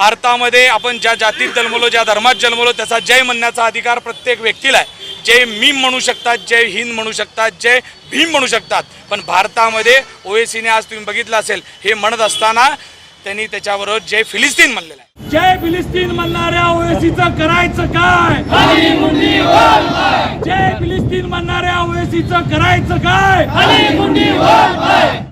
भारतामध्ये आपण ज्या जातीत जन्मलो ज्या धर्मात जन्मलो त्याचा जय म्हणण्याचा अधिकार प्रत्येक व्यक्तीला आहे. जय मीम म्हणू शकतात जय हिंद म्हणू शकतात जय भीम म्हणू शकतात पण भारतामध्ये ओएसीने आज तुम्ही बघितलं असेल हे म्हणत असताना त्यांनी त्याच्याबरोबर जय फिलिस्तीन म्हणलेलं आहे. जय फिलिस्तीन म्हणणाऱ्या ओएसीचं करायचं काय? जय फिलिस्तीन म्हणणाऱ्या ओएसीचं करायचं काय?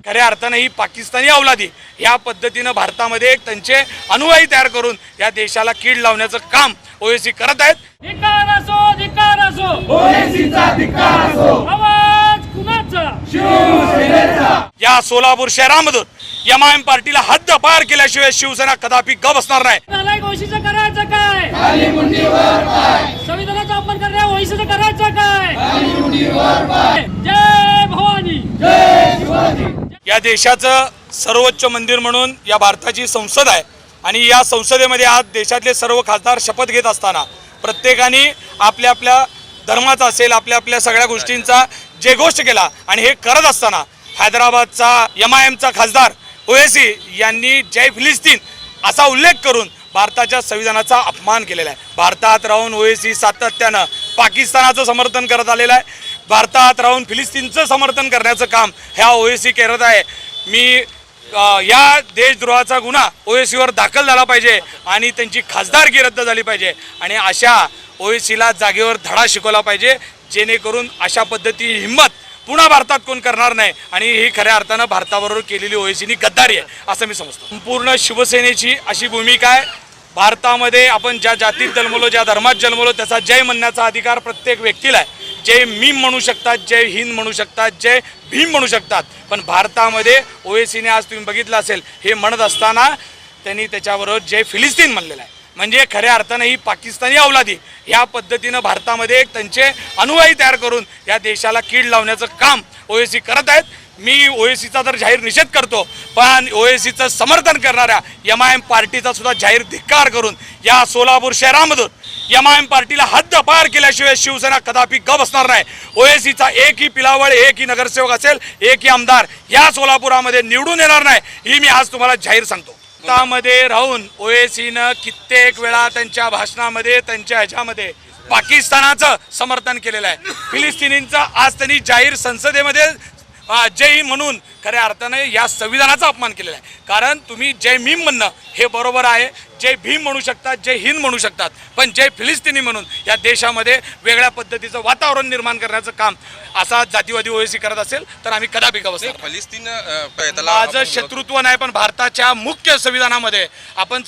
खऱ्या अर्थानं ही पाकिस्तानी अवलादी या पद्धतीनं भारतामध्ये एक त्यांचे अनुयायी तयार करून या देशाला कीड लावण्याचं काम ओएसी करत आहेत. धिकार असो धिकार असो. ओएसीचा धिकार असो. आवाज कुणाचा? या सोलापूर शहरामधून एम आय एम पार्टीला हद्द पार केल्याशिवाय शिवसेना कदापि ग बसणार नाही. नालायक ओळशीचं करायचं काय? संविधानाचा अपमान करण्या ओळशीचं करायचं काय? जय भवानी. या देशाचं सर्वोच्च मंदिर म्हणून या भारताची संसद आहे. आणि या संसदेमध्ये आज देशातले सर्व खासदार शपथ घेत असताना प्रत्येकाने आपल्या आपल्या धर्माचा असेल आपल्या आपल्या सगळ्या गोष्टींचा जयघोष केला आणि हे करत असताना हैदराबादचा एम आय एमचा खासदार ओएसी यांनी जय फिलिस्तीन असा उल्लेख करून भारताच्या संविधानाचा अपमान केलेला आहे. भारतात राहून ओएसी सातत्यानं पाकिस्तानाचं समर्थन करत आलेलं आहे. भारतात राहून फिलिस्तीनचं समर्थन करण्याचं काम ह्या ओएसी करत आहे. मी या देशद्रोहाचा गुन्हा ओएसीवर दाखल झाला पाहिजे आणि त्यांची खासदारकी रद्द झाली पाहिजे आणि अशा ओएसीला जागेवर धडा शिकवला पाहिजे जेणेकरून अशा पद्धती हिंमत पुन्हा भारतात कोण करणार नाही. आणि ही खऱ्या अर्थानं भारताबरोबर केलेली ओएसीनी गद्दारी आहे असं मी समजतो. संपूर्ण शिवसेनेची अशी भूमिका आहे. भारतामध्ये आपण ज्या जातीत जन्मलो ज्या धर्मात जन्मलो त्याचा जय म्हणण्याचा अधिकार प्रत्येक व्यक्तीला आहे. जय मीम म्हणू शकतात जय हिंद म्हणू शकतात जय भीम म्हणू शकतात. पण भारतामध्ये ओएसीने आज तुम्ही बघितलं असेल हे म्हणत असताना त्यांनी त्याच्याबरोबर जय फिलिस्तीन म्हणलेलं आहे. म्हणजे खऱ्या अर्थानं ही पाकिस्तानी अवलादी या पद्धतीनं भारतामध्ये एक त्यांचे अनुयायी तयार करून या देशाला कीड लावण्याचं काम ओएसी करत आहेत. मी ओएसीचा तर जाहीर निषेध करतो पण ओएसीचं समर्थन करणाऱ्या एम आय एम पार्टीचा सुद्धा जाहीर धिक्कार करून या सोलापूर शहरामधून एम आय एम पार्टीला हद्दपार केल्याशिवाय शिवसेना कदापि ग बसणार नाही. ओएसीचा एकही पिलावळ एकही नगरसेवक असेल एकही आमदार या सोलापुरामध्ये निवडून येणार नाही ही मी आज तुम्हाला जाहीर सांगतो. भारतामध्ये राहून ओएसीनं कित्येक वेळा त्यांच्या भाषणामध्ये त्यांच्या ह्याच्यामध्ये पाकिस्तानाचं समर्थन केलेलं आहे. फिलिस्तिनींचं आज त्यांनी जाहीर संसदेमध्ये जय हिंद म्हणून खऱ्या अर्थानं या संविधानाचा अपमान केलेला आहे. कारण तुम्ही जय भीम म्हणणं हे बरोबर आहे. जय भीम म्हणू शकतात जय हिंद म्हणू शकतात. पण जय फिलिस्तिनी म्हणून या देशामध्ये वेगळ्या पद्धतीचं वातावरण निर्माण करण्याचं काम असा जातीवादी ओएसी करत असेल तर आम्ही कदापि का बसणार नाही. फलिस्तीन माझं शत्रुत्व नाही पण भारताच्या मुख्य संविधानामध्ये आपण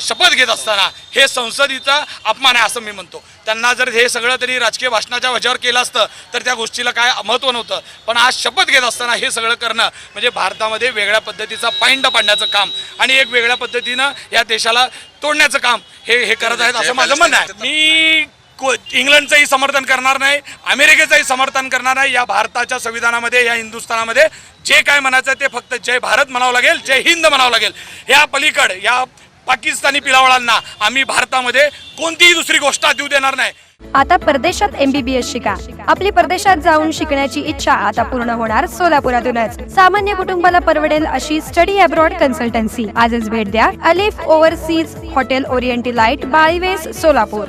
शपथ घेत असताना हे संसदेचा अपमान आहे असं मी म्हणतो. त्यांना जर हे सगळं तरी राजकीय भाषणाच्या वजावर केलं असतं तर त्या गोष्टीला काय महत्त्व नव्हतं. पण आज शपथ घेत असताना हे सगळं करणं म्हणजे भारतामध्ये वेगळ्या पद्धतीचा पाइंड पाडण्याचं काम आणि एक वेगळ्या पद्धतीनं या देशाला तोडण्याचं काम हे हे करत आहेत असं माझं म्हणणं आहे. मी को- इंग्लंडचंही समर्थन करणार नाही अमेरिकेचंही समर्थन करणार नाही या भारताच्या संविधानामध्ये या हिंदुस्थानामध्ये जे काय म्हणायचं ते फक्त जय भारत म्हणावं लागेल जय हिंद म्हणावं लागेल. या पलीकड या पाकिस्तानी पिलावळांना आम्ही भारतामध्ये कोणतीही दुसरी गोष्ट देऊ देणार नाही. आता परदेशात एमबीबीएस शिका. आपली परदेशात जाऊन शिकण्याची इच्छा आता पूर्ण होणार सोलापुरातूनच. सामान्य कुटुंबाला परवडेल अशी स्टडी अब्रॉड कन्सल्टन्सी. आजच भेट द्या अलिफ ओव्हरसीज हॉटेल ओरिएंटी लाइट बाळीवेस सोलापूर.